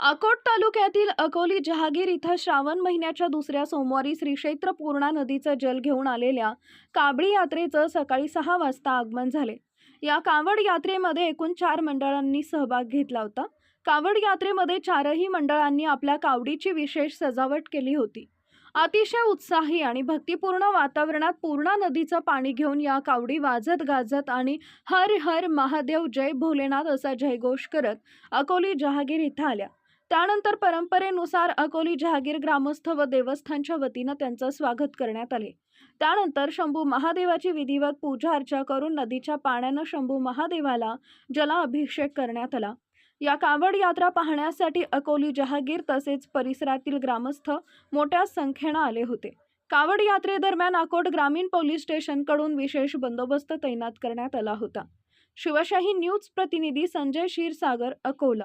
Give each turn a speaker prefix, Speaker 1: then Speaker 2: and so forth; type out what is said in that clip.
Speaker 1: अकोट तालुक्यातील अकोली जहागीर इथं श्रावण महिन्याच्या दुसऱ्या सोमवारी श्री क्षेत्र पूर्णा नदीचं जल घेऊन आलेल्या काबळी यात्रेचं सकाळी सहा वाजता आगमन झाले. या कावड यात्रेमध्ये एकूण चार मंडळांनी सहभाग घेतला होता. कावड यात्रेमध्ये चारही मंडळांनी आपल्या कावडीची विशेष सजावट केली होती. अतिशय उत्साही आणि भक्तिपूर्ण वातावरणात पूर्णा नदीचं पाणी घेऊन या कावडी वाजत गाजत आणि हर हर महादेव जय भोलेनाथ असा जयघोष करत अकोली जहागीर इथं आल्या. त्यानंतर परंपरेनुसार अकोली जहागीर ग्रामस्थ व देवस्थानच्या वतीनं त्यांचं स्वागत करण्यात आले. त्यानंतर शंभू महादेवाची विधिवत पूजा अर्चा करून नदीच्या पाण्यानं शंभू महादेवाला जलाभिषेक करण्यात आला. या कावड यात्रा पाहण्यासाठी अकोली जहागीर तसेच परिसरातील ग्रामस्थ मोठ्या संख्येनं आले होते. कावड यात्रेदरम्यान अकोट ग्रामीण पोलीस स्टेशनकडून विशेष बंदोबस्त तैनात करण्यात आला होता. शिवशाही न्यूज प्रतिनिधी संजय क्षीरसागर अकोला